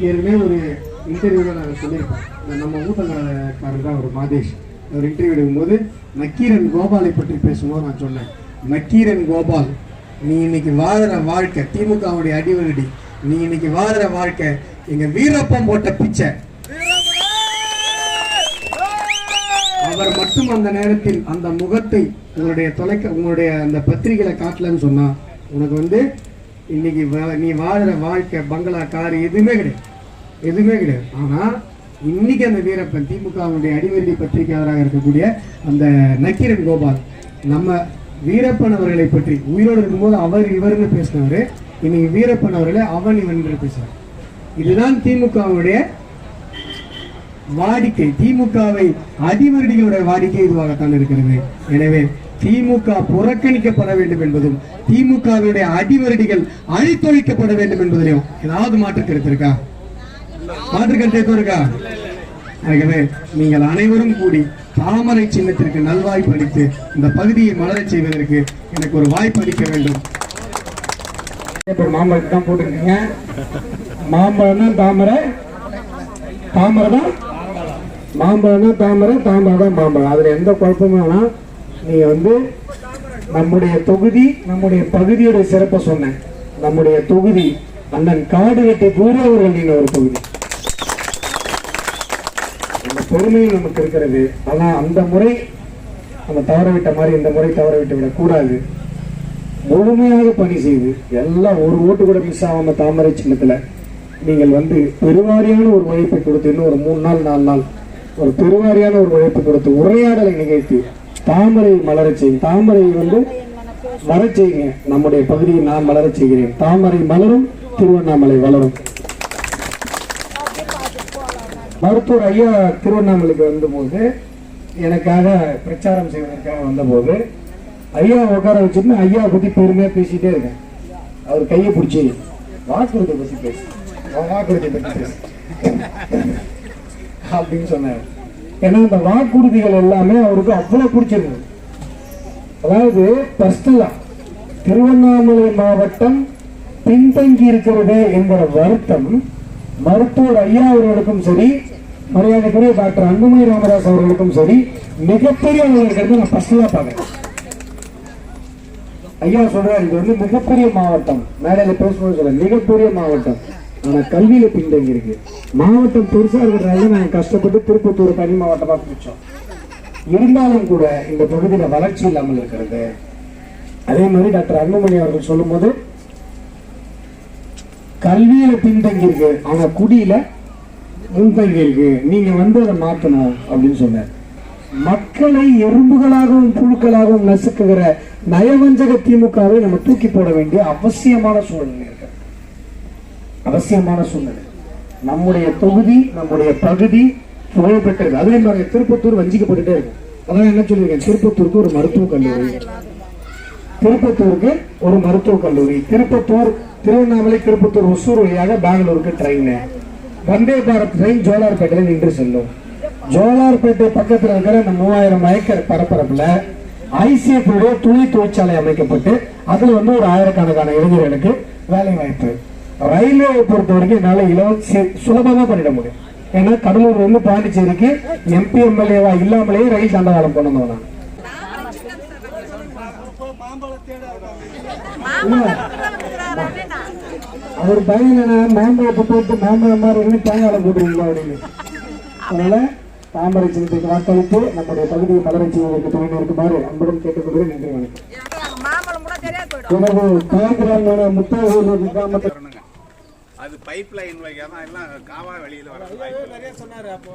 ஏற்கனவே ஒரு இன்டர்வியூவில் நாங்கள் சொல்லியிருக்கோம். நம்ம ஊட்டங்காரர் தான் ஒரு மாதேஷ். ஒரு இன்டர்வியூ எடுக்கும்போது நக்கீரன் கோபாலை பற்றி பேசும்போது நான் சொன்னேன். நக்கீரன் கோபால் நீ இன்னைக்கு வாழ்கிற வாழ்க்கை திமுகவுடைய அடிவருடி நீ இன்னைக்கு வாழ்கிற வாழ்க்கை எங்கள் வீரப்பம் போட்ட பிச்சை. அவர் மட்டும் அந்த நேரத்தில் அந்த முகத்தை உங்களுடைய தொலைக்க உங்களுடைய அந்த பத்திரிகையில காட்டலன்னு சொன்னா உனக்கு வந்து இன்னைக்கு வா- நீ வாழ்கிற வாழ்க்கை பங்களா கார் எதுவுமே கிடையாது. எதுவுமே கிடையாது. ஆனா இன்னைக்கு அந்த வீரப்பன் திமுகவுடைய அடிவெள்ளி பத்திரிகையாளராக இருக்கக்கூடிய அந்த நக்கீரன் கோபால் நம்ம வீரப்பன் அவர்களை பற்றி உயிரோடு இருக்கும்போது அவர் இவர்னு பேசினவர் இன்னைக்கு வீரப்பன் அவர்களை அவன் இவன் என்று இதுதான் திமுகவுடைய வாடிக்கை. திமுகவை அதிவருடிகளுடைய வாடிக்கை இதுவாகத்தான் இருக்கிறது. எனவே திமுக புறக்கணிக்கப்பட வேண்டும் என்பதும் திமுகவுடைய அடிவருடிகள் அழித்தொழிக்கப்பட வேண்டும் என்பதிலும் ஏதாவது மாற்று கருத்து இருக்கா? மாற்று கருத்து எதுவும் இருக்கா ஆகவே நீங்கள் அனைவரும் கூடி தாமரை சின்னத்திற்கு நல்வாய்ப்பு அளித்து இந்த பகுதியை மலரச் செய்வதற்கு எனக்கு ஒரு வாய்ப்பு அளிக்க வேண்டும். இப்போ மாம்பழத்துக்கு தான் போட்டிருக்கீங்க மாம்பழம் தாமரை தாமரை தான் மாம்பழம்னா தாமரை தாமரை தான் மாம்பழம். அதில் எந்த குழப்பமும் வேணாம். நீங்கள் வந்து நம்முடைய தொகுதி நம்முடைய பகுதியோட சிறப்பை சொன்னேன். நம்முடைய தொகுதி அண்ணன் காடு வெட்டி கூறவர்களின் ஒரு பகுதி. பொறுமையும் நமக்கு இருக்கிறது. ஆனால் அந்த முறை நம்ம தவற விட்ட மாதிரி இந்த முறை தவற விட்டு விடக்கூடாது முழுமையாக பணி செய்து எல்லாம் ஒரு ஓட்டு கூட மிஸ் ஆகாம தாமரை சின்னத்தில் நீங்கள் வந்து பெருவாரியான ஒரு உழைப்பை கொடுத்து இன்னும் ஒரு மூணு நாள் நாலு நாள் ஒரு பெருவாரியான ஒரு உழைப்பு கொடுத்து உரையாடலை நிகழ்த்தி தாமரை மலரச் செய்யும் தாமரை வந்து மலரச் செய்யுங்க. நம்முடைய பகுதியை நான் மலரச் செய்கிறேன். தாமரை மலரும் திருவண்ணாமலை வளரும். மருத்துவர் ஐயா திருவண்ணாமலைக்கு வந்தபோது எனக்காக பிரச்சாரம் செய்வதற்காக வந்தபோது ஐயா உட்கார வச்சுட்டு ஐயா பற்றி பெருமையாக பேசிகிட்டே இருக்கேன். அவர் கையை பிடிச்சி வாக்குறுதியை பற்றி பேசு. வாக்குறுதியை பற்றி பேசு. அப்படின்னு சொன்னார். ஏன்னா இந்த வாக்குறுதிகள் எல்லாமே அவருக்கு அவ்வளோ பிடிச்சிருந்தது. அதாவது பர்சனலா திருவண்ணாமலை மாவட்டம் பின்தங்கி இருக்கிறது என்கிற வருத்தம் மருத்துவர் ஐயா அவர்களுக்கும் சரி மரியாதைக்குரிய டாக்டர் அன்புமணி ராமதாஸ் அவர்களுக்கும் சரி மிகப்பெரிய நான் பர்சனலா பார்க்கறேன். ஐயா சொல்றாரு இது வந்து மிகப்பெரிய மாவட்டம். மேடையில பேசும்போது சொல்ற மிகப்பெரிய மாவட்டம். ஆனா கல்வியில பின்தங்கி இருக்கு. மாவட்டம் பெருசா இருக்கிறதால நாங்க கஷ்டப்பட்டு திருப்பத்தூர் தனி மாவட்டமா பிடிச்சோம் இருந்தாலும் கூட இந்த பகுதியில வளர்ச்சி இல்லாமல் இருக்கிறது. அதே மாதிரி டாக்டர் அன்புமணி அவர்கள் சொல்லும்போது கல்வியில பின்தங்கி இருக்கு ஆனா குடியில முன்தங்கி இருக்கு நீங்க வந்து அதை மாத்தணும் அப்படின்னு சொன்னார். மக்களை எறும்புகளாகவும் புழுக்களாகவும் நசுக்குகிற நயவஞ்சக திமுகவை நம்ம தூக்கி போட வேண்டிய அவசியமான சூழ்நிலை இருக்கு. அவசியமான சூழ்நிலை. நம்முடைய தொகுதி நம்முடைய பகுதி புகழ்பெற்றது. அதே மாதிரி திருப்பத்தூர் வஞ்சிக்கப்பட்டுட்டே இருக்கும். அதான் என்ன சொல்லியிருக்கேன்? திருப்பத்தூருக்கு ஒரு மருத்துவக் கல்லூரி. திருப்பத்தூருக்கு ஒரு மருத்துவக் கல்லூரி. திருப்பத்தூர் திருவண்ணாமலை திருப்பத்தூர் ஒசூர் வழியாக பெங்களூருக்கு ட்ரெயின் வந்தே பாரத் ட்ரெயின் ஜோலார்பேட்டையில் நின்று செல்லும். ஜோலார்பேட்டை பக்கத்தில் இருக்கிற இந்த மூவாயிரம் ஏக்கர் பரப்பரப்பில் ஐசிஎஃப் துணி தொழிற்சாலை அமைக்கப்பட்டு அதுல வந்து ஒரு ஆயிரக்கணக்கான இளைஞர்களுக்கு வேலை வாய்ப்பு. ரயில்வேயை பொறுத்த வரைக்கும் என்னால இலவச சுலபமா பண்ணிட முடியும். ஏன்னா கடலூர்லேருந்து பாண்டிச்சேரிக்கு எம்பி எம்எல்ஏவா இல்லாமலேயே ரயில் தண்டவாளம் கொண்டு வந்தோம் நான். அவர் பையன் என்ன மாம்பழத்தை போட்டு மாம்பழம் மாதிரி தேங்காய் போட்டுருங்களா அப்படின்னு அதனால தாமரை சின்னத்துக்கு வாக்களித்து நம்முடைய பகுதியை மலரை செய்வதற்கு துணை இருக்குமாறு அன்புடன் கேட்டுக்கொள்கிறேன் நன்றி வணக்கம் எனது தாய்கிராமான கிராமத்தில் அது பைப் லைன் வழியாக தான் எல்லாம் காவா வெளியில் வர வாய்ப்பு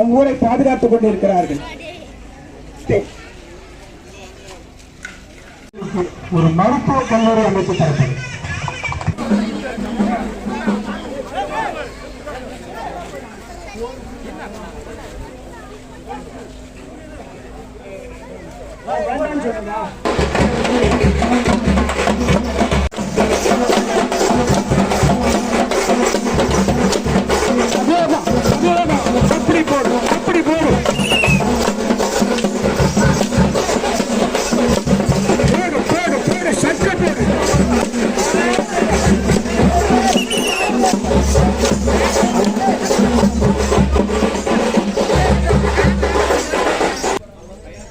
நம் ஊரை பாதுகாத்துக் கொண்டிருக்கிறார்கள். ஒரு மருத்துவ கல்லூரி அமைத்து தரப்படும். அப்படி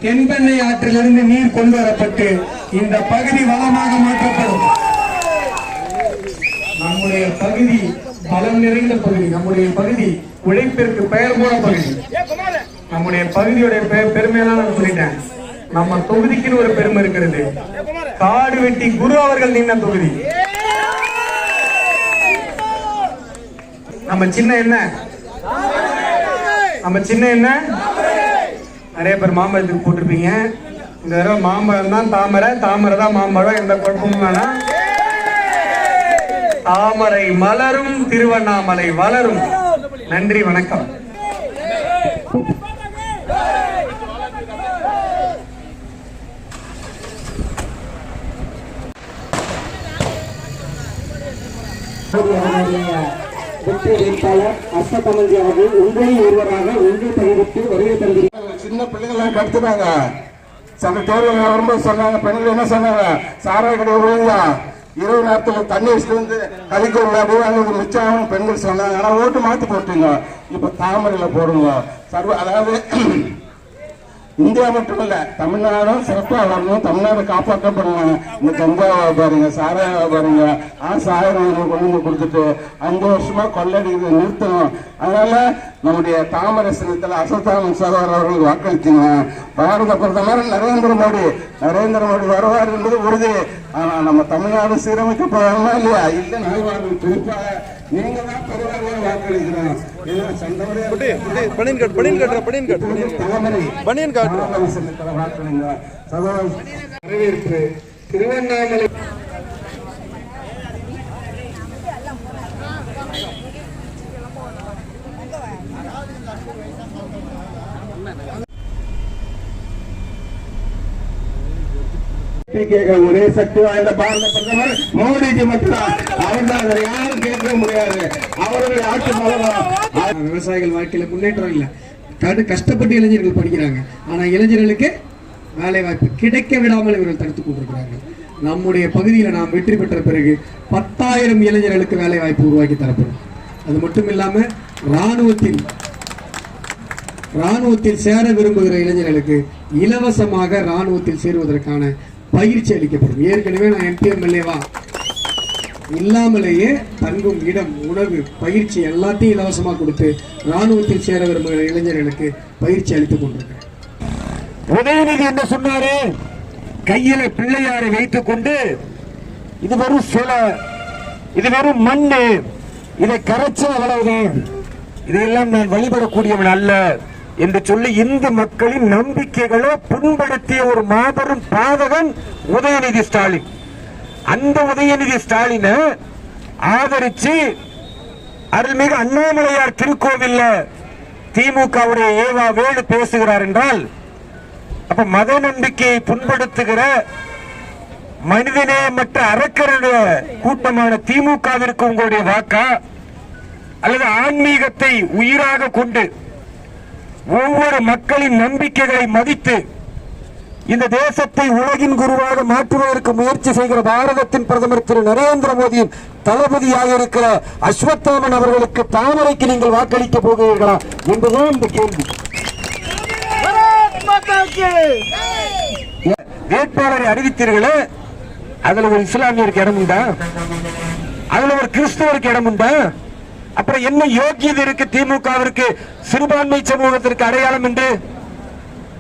தென்பெண்ணை ஆற்றிலிருந்து நீர் கொண்டு வரப்பட்டு இந்த பகுதி வளமாக மாற்றப்படும். நம்முடைய பகுதி பலம் நிறைந்த பகுதி நம்முடைய பகுதி உழைப்பிற்கு பெயர் போன பகுதி. நம்முடைய பகுதியுடைய பெயர் பெருமையெல்லாம் நான் சொல்லிட்டேன். நம்ம தொகுதிக்குன்னு ஒரு பெருமை இருக்கிறது. காடு வெட்டி குரு அவர்கள் நின்ன தொகுதி. நம்ம சின்ன என்ன? நம்ம சின்ன என்ன? நிறைய பேர் மாம்பழத்துக்கு போட்டிருப்பீங்க. இந்த தடவை மாம்பழம் தான் தாமரை தாமரை தான் மாம்பழம் எந்த குழப்பமும் வேணாம். தாமரை மலரும் திருவண்ணாமலை வளரும். நன்றி வணக்கம். Yeah. வெற்றி வேட்பாளர் அஸ்வத்தமல்ஜி அவர்கள் உங்களில் ஒருவராக உங்கள் பகுதிக்கு வருகை தந்திருக்கிறார் சின்ன பிள்ளைகள்லாம் கடுத்துட்டாங்க சந்த தேர்தல் வரும்போது சொன்னாங்க பெண்கள் என்ன சொன்னாங்க? சாராய கடை விழுந்தா இரவு நேரத்தில் தண்ணி வச்சுட்டு கழிக்க விளையாடி அங்கே மிச்சம் பெண்கள் சொன்னாங்க. ஆனால் ஓட்டு மாற்றி போட்டுங்க. இப்போ தாமரையில் போடுங்க. சர்வ அதாவது இந்தியா மட்டும் இல்ல தமிழ்நாடும் சிறப்பா வரணும் தமிழ்நாடு காப்பாற்றப்படணும் இந்த கங்கா வியாபாரிங்க சாராய வியாபாரிங்க ஆ ஆயிரம் கொண்டு வந்து கொடுத்துட்டு அஞ்சு வருஷமா கொள்ளடி நிறுத்தணும். அதனால நம்முடைய தாமரை சின்னத்தில் அசோத்தாமன் சகோதரர் அவர்களுக்கு வாக்களிச்சுங்க. பாரத பிரதமர் நரேந்திர மோடி. நரேந்திர மோடி வருவார் என்பது உறுதி. ஆனா நம்ம தமிழ்நாடு சீரமைக்கப்படணுமா இல்லையா? இல்லை நல்வாழ்வு குறிப்பாக நீங்க தான் பெருவாரியாக வாக்களிக்கிறோம் பனியன் கட் பனியன் கட்டுற பனியன் கட் பனியன் காட்டுற வரவேற்பு திருவண்ணாமலை கேட்க ஒரே சக்தி வாய்ந்த பாரத பிரதமர் மோடிஜி மட்டும்தான். அவர் தான் யாரும் கேட்க முடியாது. அவருடைய ஆட்சி மலரும் விவசாயிகள் வாழ்க்கையில முன்னேற்றம் இல்லை. கடு கஷ்டப்பட்டு இளைஞர்கள் படிக்கிறாங்க. ஆனா இளைஞர்களுக்கு வேலை வாய்ப்பு கிடைக்க விடாமல் இவர்கள் தடுத்துக் கொண்டிருக்கிறாங்க நம்முடைய பகுதியில் நாம் வெற்றி பெற்ற பிறகு பத்தாயிரம் இளைஞர்களுக்கு வேலை வாய்ப்பு உருவாக்கி தரப்படும். அது மட்டும் இல்லாம ராணுவத்தில் ராணுவத்தில் சேர விரும்புகிற இளைஞர்களுக்கு இலவசமாக ராணுவத்தில் சேருவதற்கான பயிற்சி அளிக்கப்படும். ஏற்கனவே நான் எம்பி எம்எல்ஏவா இல்லாமலேயே தங்கும் இடம் உணவு பயிற்சி எல்லாத்தையும் இலவசமாக கொடுத்து ராணுவத்தில் சேர விரும்புகிற இளைஞர்களுக்கு பயிற்சி அளித்துக் கொண்டிருக்கிறேன் உதயநிதி என்ன சொன்னாரு? கையில பிள்ளையாரை வைத்துக் கொண்டு இது வெறும் சில இது வெறும் மண்ணு இதை கரைச்ச அவ்வளவுதான். இதையெல்லாம் நான் வழிபடக்கூடியவன் அல்ல. என்று சொல்லி இந்து மக்களின் நம்பிக்கைகளை புண்படுத்திய ஒரு மாபெரும் பாதகன் உதயநிதி ஸ்டாலின். அந்த உதயநிதி ஸ்டாலினை ஆதரிச்சு அருள்மிகு அண்ணாமலையார் திருக்கோவில்ல திமுகவுடைய ஏவா வேலு பேசுகிறார் என்றால் அப்ப மத நம்பிக்கையை புண்படுத்துகிற மனிதநேயமற்ற அறக்கருடைய கூட்டமான திமுகவிற்கு உங்களுடைய வாக்கா? அல்லது ஆன்மீகத்தை உயிராக கொண்டு ஒவ்வொரு மக்களின் நம்பிக்கைகளை மதித்து இந்த தேசத்தை உலகின் குருவாக மாற்றுவதற்கு முயற்சி செய்கிற பாரதத்தின் பிரதமர் திரு நரேந்திர மோடியின் தளபதியாக இருக்கிற அஸ்வத்தாமன் அவர்களுக்கு தாமரைக்கு நீங்கள் வாக்களிக்க போகிறீர்களா என்பதுதான் இந்த கேள்வி. வேட்பாளரை அறிவித்தீர்களே? அதுல ஒரு இஸ்லாமியருக்கு இடம் உண்டா? அதுல ஒரு கிறிஸ்தவருக்கு இடம் உண்டா? அப்புறம் என்ன யோக்கியது இருக்கு? திமுகவிற்கு சிறுபான்மை சமூகத்திற்கு அடையாளம் என்று?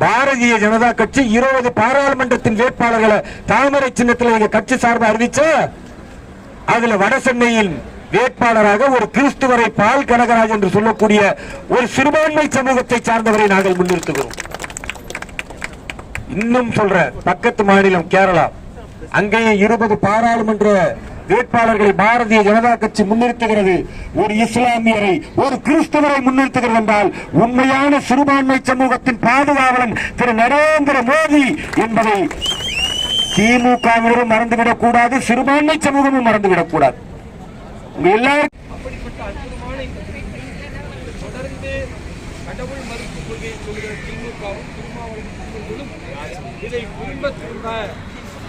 பாரதிய ஜனதா கட்சி இருபது பாராளுமன்றத்தின் வேட்பாளர்களை தாமரை சின்னத்தில் எங்க கட்சி சார்பாக அறிவிச்ச? அதுல வடசென்னையின் வேட்பாளராக ஒரு கிறிஸ்துவரை பால் கனகராஜ் என்று சொல்லக்கூடிய ஒரு சிறுபான்மை சமூகத்தை சார்ந்தவரை நாங்கள் முன்னிறுத்துகிறோம். இன்னும் சொல்ற பக்கத்து மாநிலம் கேரளா. அங்கேயே இருபது பாராளுமன்ற வேட்பாளர்களை பாரதிய ஜனதா கட்சி முன்னிறுத்துகிறது. ஒரு இஸ்லாமியரை ஒரு கிறிஸ்தவரை முன்னிறுத்துகிறது என்றால் உண்மையான சிறுபான்மை சமூகத்தின் பாதுகாவலன் திரு நரேந்திர மோடி என்பதை திமுகவினரும் மறந்துவிடக் கூடாது சிறுபான்மை சமூகமும் மறந்துவிடக் கூடாது. உங்க எல்லாரும் கடவுள் மறுப்பு கொள்கையை சொல்கிற திமுகவும் திருமாவளவன் இதை பின்பற்ற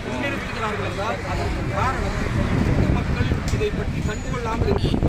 முன்னிறுத்துகிறார்கள் என்றால் அதற்கு காரணம் இதை பற்றி கண்டுகொள்ளாமல் இருக்கிறது